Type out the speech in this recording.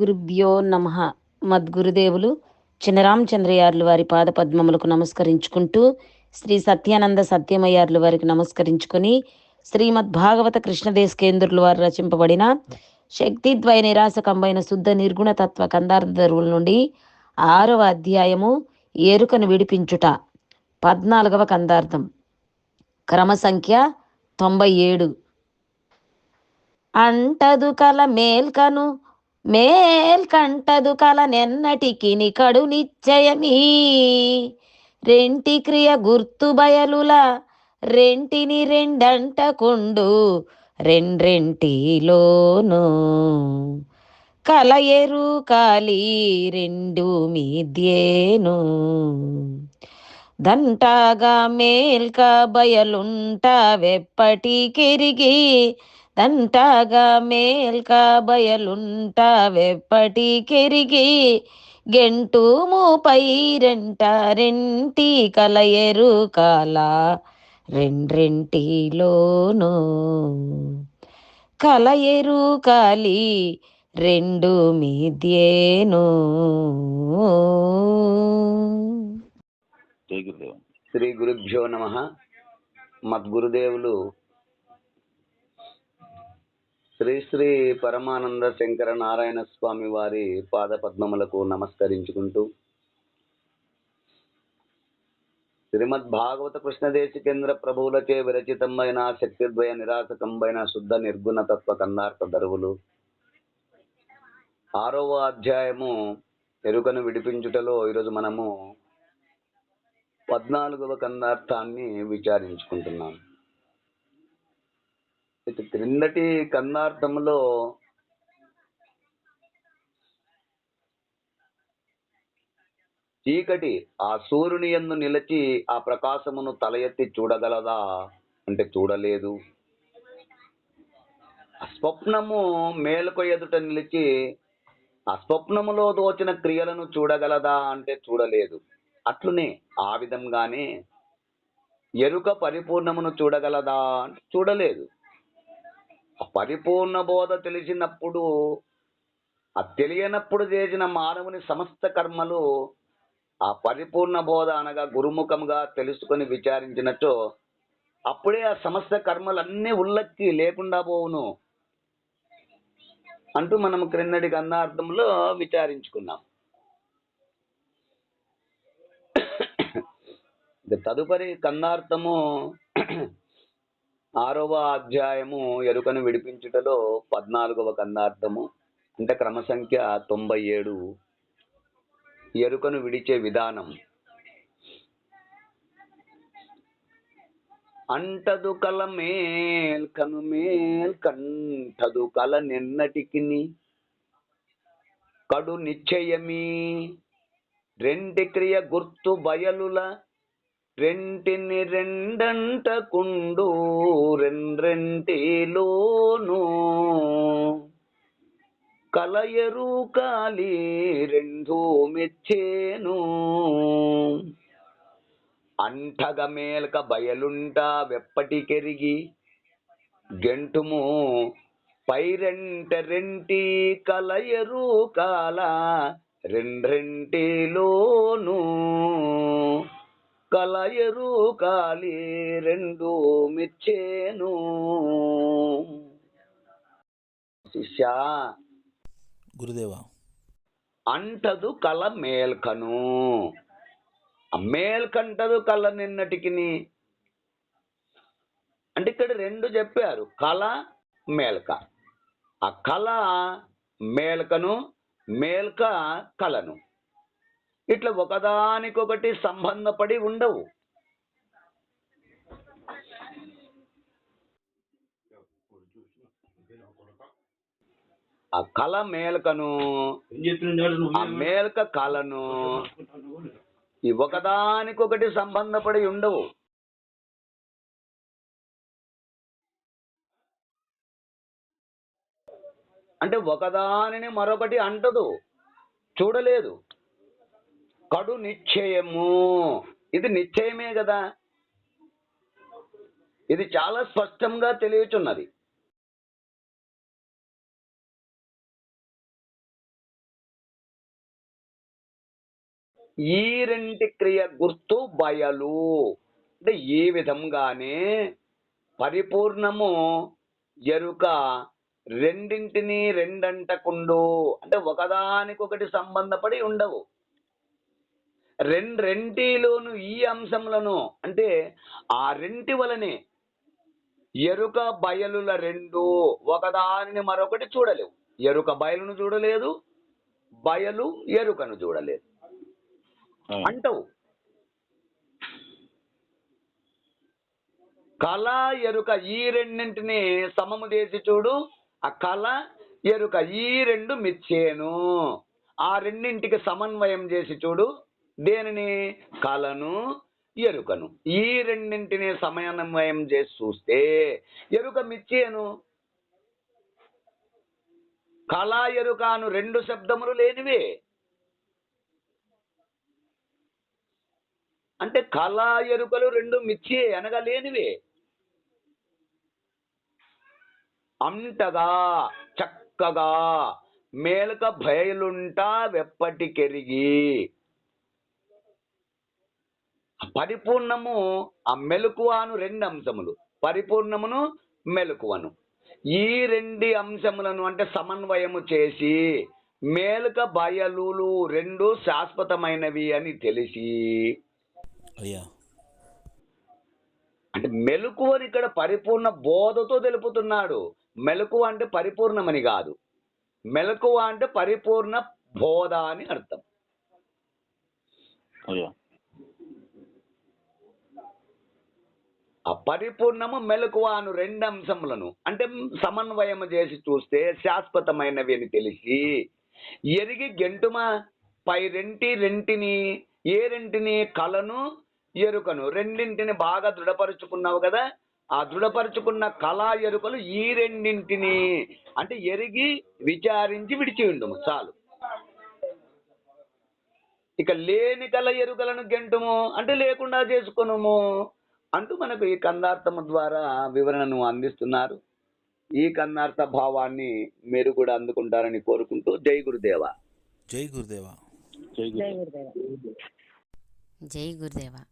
గురుభ్యో నమ. మద్గురుదేవులు చినరామచంద్రయార్లు వారి పాద పద్మములకు నమస్కరించుకుంటూ శ్రీ సత్యానంద సత్యమయ్యార్లు వారికి నమస్కరించుకొని శ్రీమద్ భాగవత కృష్ణదేశకేంద్రులు వారు రచింపబడిన శక్తిద్వయ నిరాశకంబైన శుద్ధ నిర్గుణ తత్వ కందార్థరువుల నుండి ఆరవ అధ్యాయము ఎరుకను విడిపించుట. పద్నాలుగవ కందార్థం. క్రమ సంఖ్య తొంభై ఏడు. అంటదు కల మేల్కను మేల్కంటదు కల నెన్నటికి నికడు నిశ్చయమీ. రెంటి క్రియ గుర్తు బయలుల రెంటిని రెండంటకుండు రెండ్రెంటిలోను. కలయరు కాలి రెండు మీద్యేను. దంటాగా మేల్క బయలుంట వెప్పటికెరిగి తంటాగా మేల్క బయలుంట వెప్పటికెరిగి గెంటు మూపై రెంట రెంటి కలయరు కాల రెండ్రెంటిలోను. కలయరు కాలి రెండు మీద్యేను. జై గురుదేవ్ శ్రీ గురుభ్యో నమ. మద్గురుదేవులు శ్రీ శ్రీ పరమానంద శంకర నారాయణ స్వామి వారి పాద పద్మములకు నమస్కరించుకుంటూ శ్రీమద్ భాగవత కృష్ణదేశ కేంద్ర ప్రభువులచే విరచితమైన శక్తిద్వయ నిరాశకంబైన శుద్ధ నిర్గుణ తత్వ కందార్థ దరువులు ఆరవ అధ్యాయము ఎరుకను విడిపించుటలో ఈరోజు మనము పద్నాలుగవ కందార్థాన్ని విచారించుకుంటున్నాం. క్రిందటి కందార్థంలో చీకటి ఆ సూర్యుని యందు నిలిచి ఆ ప్రకాశమును తల ఎత్తి చూడగలదా? అంటే చూడలేదు. ఆ స్వప్నము మేలుకు ఎదుట నిలిచి ఆ స్వప్నములో దోచిన క్రియలను చూడగలదా? అంటే చూడలేదు. అట్లునే ఆ విధంగానే ఎరుక పరిపూర్ణమును చూడగలదా? అంటే చూడలేదు. పరిపూర్ణ బోధ తెలిసినప్పుడు ఆ తెలియనప్పుడు చేసిన మానవుని సమస్త కర్మలు ఆ పరిపూర్ణ బోధ అనగా గురుముఖంగా తెలుసుకొని విచారించినట్టు అప్పుడే ఆ సమస్త కర్మలన్నీ ఉల్లక్కి లేకుండా పోవును అంటూ మనం క్రిందటి గంధార్థంలో విచారించుకున్నాం. తదుపరి కందార్థము ఆరవ అధ్యాయము ఎరుకను విడిపించుటలో పద్నాలుగవ కందార్థము అంటే క్రమ సంఖ్య తొంభై ఏడు. ఎరుకను విడిచే విధానం. అంటదు కల మేల్ కను మేల్ కంటదు కల నిన్నటికి కడు నిశ్చయమీ రెండు క్రియ గుర్తు బయలుల రెంటిని రెండంట కుండు రెండ్రెంటిలోను. కలయరు కాలి రెండు మెచ్చేను. అంటగ మేలక బయలుంట వెప్పటికెరిగి గెంటుము పైరెంట రెంటి కలయరు కాల రెండ్రెంటిలోను. కలయరు కాలి రెండు మిచ్చేను. శిష్య గురుదేవ. అంటదు కల మేల్కను. ఆ మేల్కంటదు కల నిన్నటికి అంటే ఇక్కడ రెండు చెప్పారు కళ మేల్క. ఆ కళ మేల్కను మేల్క కళను ఇట్లా ఒకదానికొకటి సంబంధపడి ఉండవు. ఆ కళ మేల్కను ఆ మేల్క కళను ఈ ఒకదానికొకటి సంబంధపడి ఉండవు. అంటే ఒకదానిని మరొకటి అంటదు చూడలేదు. కడు నిశ్చయము. ఇది నిశ్చయమే కదా. ఇది చాలా స్పష్టంగా తెలియచున్నది. ఈ రెంటి క్రియ గుర్తు బయలు. అంటే ఈ విధంగానే పరిపూర్ణము ఎరుక రెండింటిని రెండంటకుండు. అంటే ఒకదానికొకటి సంబంధపడి ఉండవు. రెండింటిలోను ఈ అంశములను అంటే ఆ రెంటి వలనే ఎరుక బయలుల రెండు ఒకదానిని మరొకటి చూడలేవు. ఎరుక బయలును చూడలేదు బయలు ఎరుకను చూడలేదు. అంటవు. కళ ఎరుక ఈ రెండింటిని సమము చేసి చూడు. ఆ కళ ఎరుక ఈ రెండు మిచ్చేను. ఆ రెండింటికి సమన్వయం చేసి చూడు. దేనిని? కళను ఎరుకను. ఈ రెండింటిని సమన్వయం చేసి చూస్తే ఎరుక మిచ్చేను. కళ ఎరుకను రెండు శబ్దములు లేనివే. అంటే కళ ఎరుకలు రెండు మిచ్చే అనగా లేనివే అంటగా చక్కగా మేలక బయలుంటా వెప్పటికెరిగి పరిపూర్ణము. ఆ మెలకువను రెండు అంశములు. పరిపూర్ణమును మెలకువను. ఈ రెండు అంశములను అంటే సమన్వయము చేసి మేలుక బయలులు రెండు శాశ్వతమైనవి అని తెలిసి అయ్యా. అంటే మెలకువని ఇక్కడ పరిపూర్ణ బోధతో తెలుపుతున్నాడు. మెలకువ అంటే పరిపూర్ణమని కాదు. మెలకువ అంటే పరిపూర్ణ బోధ అని అర్థం. అయ్యా. ఆ పరిపూర్ణము మెలకువ అను రెండు అంశములను అంటే సమన్వయము చేసి చూస్తే శాశ్వతమైనవి అని తెలిసి ఎరిగి గెంటుమ పై రెంటి రెంటిని ఏ రెంటిని కళను ఎరుకను. రెండింటిని బాగా దృఢపరుచుకున్నావు కదా ఆ దృఢపరుచుకున్న కళా ఎరుకలు ఈ రెండింటిని అంటే ఎరిగి విచారించి విడిచి ఉండుము చాలు. ఇక లేని కళ ఎరుకలను గెంటుము అంటే లేకుండా చేసుకునుము. అంటూ మనకు ఈ కందార్థము ద్వారా వివరణను అందిస్తున్నారు. ఈ కందార్థ భావాన్ని మీరు కూడా అందుకుంటారని కోరుకుంటూ జై గురుదేవ. జై గురుదేవా. జై గురుదేవ. జై గురుదేవ.